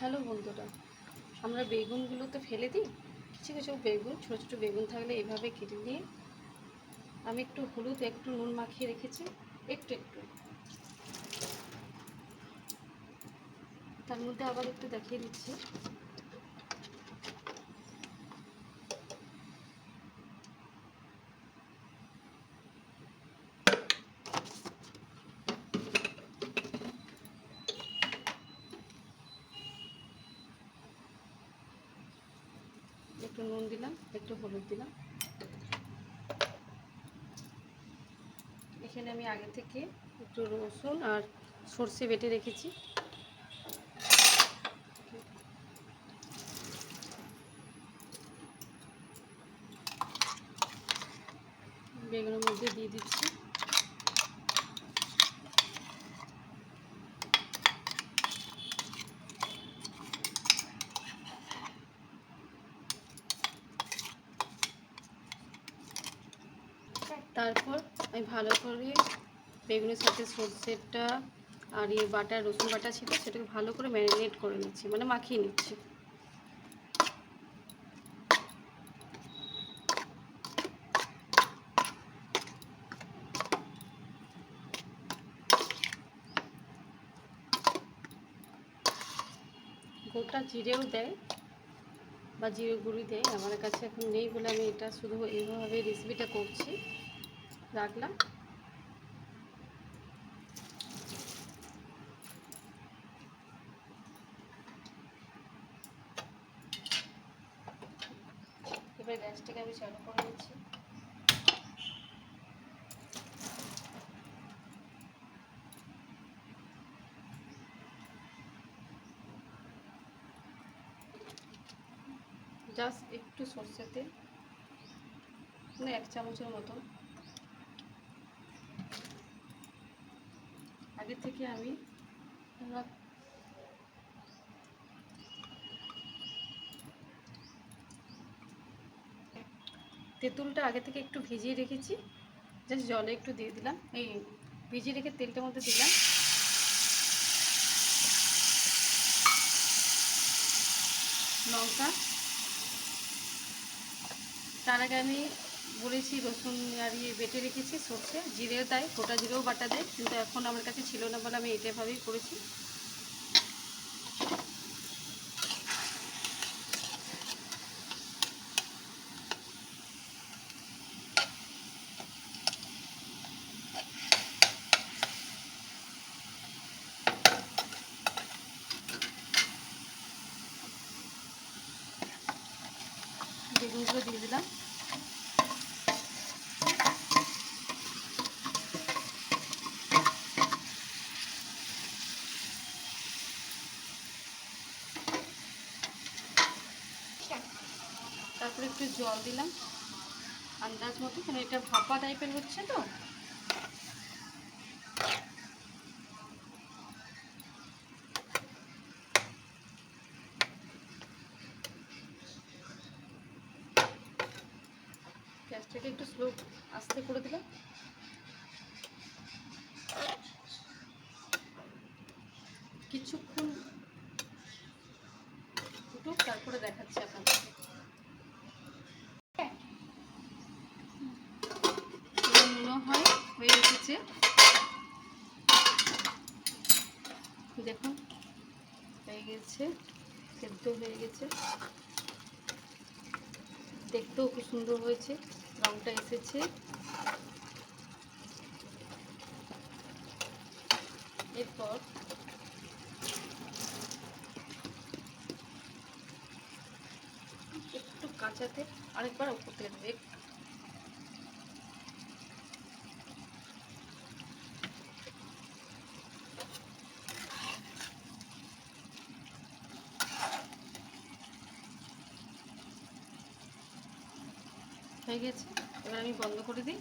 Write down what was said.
Hello বন্ধুরা, আমরা বেগুনগুলো তো ফেলে দিই। কিছু কিছু বেগুন, ছোটো ছোটো বেগুন থাকলে এভাবে কেটে দিয়ে আমি একটু হলুদ, একটু নুন মাখিয়ে রেখেছি, একটু একটু। তার মধ্যে আবার একটু দেখিয়ে দিচ্ছি। একটু নুন দিলাম, একটু হলুদ দিলাম। এখানে আমি আগে থেকে একটু রসুন আর সর্ষে বেটে রেখেছি। বেগুনের মধ্যে দিয়ে দিচ্ছি। তারপর আমি ভালো করে বেগুনের সাথে সর্ষেটা আর ইয়ে বাটা, রসুন বাটা ছিল, সেটাকে ভালো করে ম্যারিনেট করে নিচ্ছি মানে মাখিয়ে নিচ্ছি। গোটা জিরেও দেয় বা জিরে গুঁড়ি দেয়, আমার কাছে এখন নেই বলে আমি এটা শুধু এইভাবে রেসিপিটা করছি। রাখলাম। এবার গ্যাসটাকে আমি চালু করে নিচ্ছি। জাস্ট একটু সর্ষের তেল মানে এক চামচের মতো আগে থেকে আমি তেঁতুলটা আগে থেকে একটু ভিজিয়ে রেখেছি। জাস্ট জলে একটু দিয়ে দিলাম। এই ভিজিয়ে রেখে তেলটার মধ্যে দিলাম। লঙ্কা। তার আগে আমি বলেছি রসুন আর ইয়ে বেটে রেখেছি সর্ষে জিরেও দেয় গোটা জিরেও বাটা দেয়, কিন্তু এখন আমার কাছে ছিল না বলে আমি এটাভাবেই করেছি। দিয়ে দিলাম। তারপরে একটু জল দিলাম। আন্দাজ মতো কারণ এটা ভাপা টাইপের হচ্ছে তো? গ্যাসটাকে একটু স্লো আস্তে করে দিলাম কিছুক্ষণ ফুটুক তারপরে দেখাচ্ছি আপনাদেরকে এবার মনে হয় এসেছে। দেখুন হয়ে গেছে, সেদ্ধ হয়ে গেছে। দেখতেও খুব সুন্দর হয়েছে, রংটা এসেছে। এরপর একটু কাঁচাতে আরেকবার উপর থেকে দেবে হয়ে গেছে। এবার আমি বন্ধ করে দিই।